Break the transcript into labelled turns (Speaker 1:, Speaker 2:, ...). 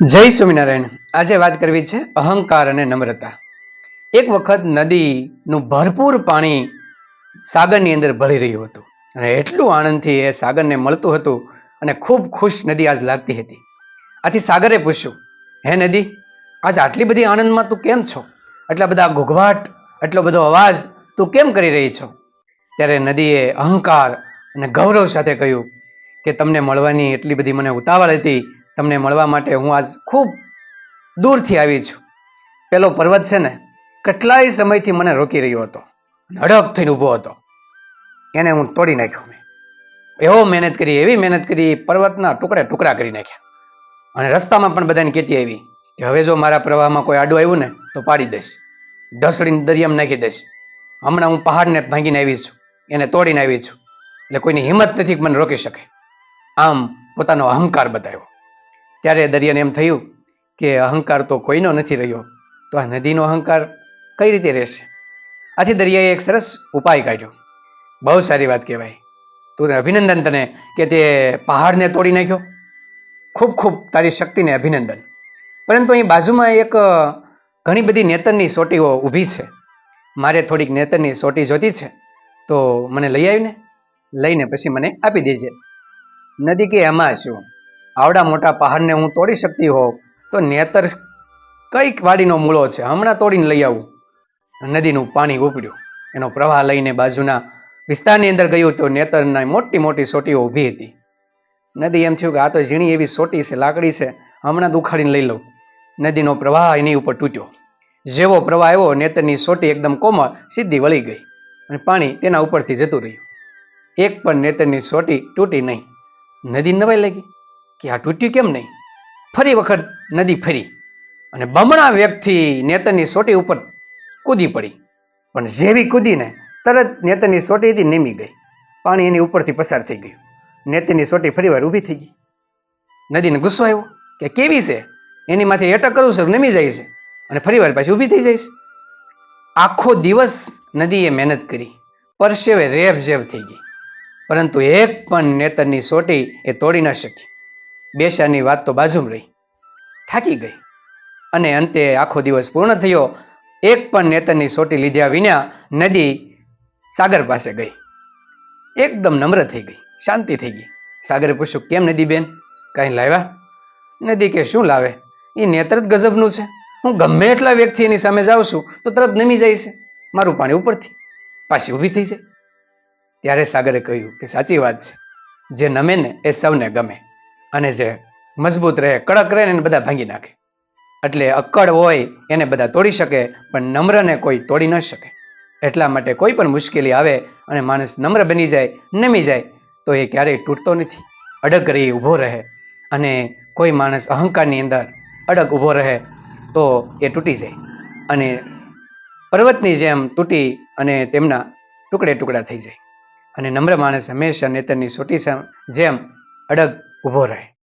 Speaker 1: જય સ્વામિનારાયણ. આજે વાત કરવી છે અહંકાર અને નમ્રતા. એક વખત નદીનું ભરપૂર પાણી સાગરની અંદર ભળી રહ્યું હતું અને એટલું આનંદથી એ સાગરને મળતું હતું અને ખૂબ ખુશ નદી આજ લાગતી હતી. આથી સાગરે પૂછ્યું, હે નદી, આજ આટલી બધી આનંદમાં તું કેમ છો? આટલા બધા ઘોઘવાટ એટલો બધો અવાજ તું કેમ કરી રહી છો? ત્યારે નદીએ અહંકાર અને ગૌરવ સાથે કહ્યું કે, તમને મળવાની એટલી બધી મને ઉતાવળ હતી તમને મળવા માટે હું આજ ખૂબ દૂરથી આવી છું. પેલો પર્વત છે ને, કેટલાય સમયથી મને રોકી રહ્યો હતો. અડગ થઈને ઊભો હતો. એને હું તોડી નાખ્યો મેં. એવો મહેનત કરી, એવી મહેનત કરી, પર્વતના ટુકડે ટુકડા કરી નાખ્યા. અને રસ્તામાં પણ બધાને કહેતી આવી કે હવે જો મારા પ્રવાહમાં કોઈ આડું આવ્યું ને, તો પાડી દઈશ. ઢસડીને દરિયામાં નાખી દઈશ. હમણાં હું પહાડને ભાંગીને આવી છું. એને તોડીને આવી છું. એટલે કોઈની હિંમત નથી મને રોકી શકે. આમ પોતાનો અહંકાર બતાવ્યો. ત્યારે દરિયાને એમ થયું કે અહંકાર તો કોઈનો નથી રહ્યો, તો આ નદીનો અહંકાર કઈ રીતે રહેશે? આથી દરિયાએ એક સરસ ઉપાય કાઢ્યો. બહુ સારી વાત કહેવાય. તું અભિનંદન તને કે તે પહાડને તોડી નાખ્યો. ખૂબ ખૂબ તારી શક્તિને અભિનંદન. પરંતુ અહીં બાજુમાં એક ઘણી બધી નેતરની સોટીઓ ઊભી છે. મારે થોડીક નેતરની સોટી જોતી છે. તો મને લઈ આવીને, લઈને પછી મને આપી દેજે. નદી કે એમાં શું? આવડા મોટા પહાડને હું તોડી શકતી હોઉં તો નેતર કંઈક વાડીનો મૂળો છે. હમણાં તોડીને લઈ આવું. નદીનું પાણી ઉપડ્યું. એનો પ્રવાહ લઈને બાજુના વિસ્તારની અંદર ગયું તો નેતરના મોટી મોટી સોટીઓ ઊભી હતી. નદી એમ થયું કે આ તો ઝીણી એવી સોટી છે, લાકડી છે. હમણાં જ ઉખાડીને લઈ લઉં. નદીનો પ્રવાહ એની ઉપર તૂટ્યો. જેવો પ્રવાહ આવ્યો, નેતરની સોટી એકદમ કોમળ, સીધી વળી ગઈ અને પાણી તેના ઉપરથી જતું રહ્યું. એક પણ નેતરની સોટી તૂટી નહીં. નદી નવાઈ લાગી. કે આ તૂટ્યું કેમ નહીં? ફરી વખત નદી ફરી અને બમણા વ્યક્તિ નેતરની સોટી ઉપર કૂદી પડી. પણ જેવી કૂદીને તરત નેતરની સોટીથી નીમી ગઈ. પાણી એની ઉપરથી પસાર થઈ ગયું. નેતરની સોટી ફરીવાર ઊભી થઈ ગઈ. નદીને ગુસ્સો આવ્યો કે કેવી છે? એની માથે એટક કરું છે, નમી જાય છે અને ફરીવાર પાછી ઊભી થઈ જાય છે. આખો દિવસ નદીએ મહેનત કરી. પરસેવે રેબ જેબ થઈ ગઈ. પરંતુ એક પણ નેતરની સોટી એ તોડી ન શકી. બેસાની વાત તો બાજુમાં રહી. થાકી ગઈ. અને અંતે આખો દિવસ પૂર્ણ થયો. એક પણ નેતરની સોટી લીધ્યા વિના નદી સાગર પાસે ગઈ. એકદમ નમ્ર થઈ ગઈ. શાંતિ થઈ ગઈ. સાગરે પૂછ્યું, કેમ નદી બેન? કંઈ લાવ્યા? નદી કે શું લાવે? એ નેત્ર જ ગજબનું છે. હું ગમે એટલા વ્યક્તિ એની સામે જાઉં છું, તો તરત નમી જાય છે. મારું પાણી ઉપરથી. પાછી ઊભી થઈ જાય. ત્યારે સાગરે કહ્યું કે સાચી વાત છે. જે નમે ને એ સૌને ગમે. અને જે મજબૂત રહે, કડક રહે ને એને બધા ભાંગી નાખે. એટલે અક્કડ હોય એને બધા તોડી શકે, પણ નમ્રને કોઈ તોડી ન શકે. એટલા માટે કોઈ પણ મુશ્કેલી આવે અને માણસ નમ્ર બની જાય, નમી જાય, તો એ ક્યારેય તૂટતો નથી. અડગ રહી ઊભો રહે અને કોઈ માણસ અહંકારની અંદર અડગ ઊભો રહે, તો એ તૂટી જાય. અને પર્વતની જેમ તૂટી અને તેમના ટુકડે ટુકડા થઈ જાય. અને નમ્ર માણસ હંમેશા નેતરની સોટી જેમ અડગ ઊભો રહે.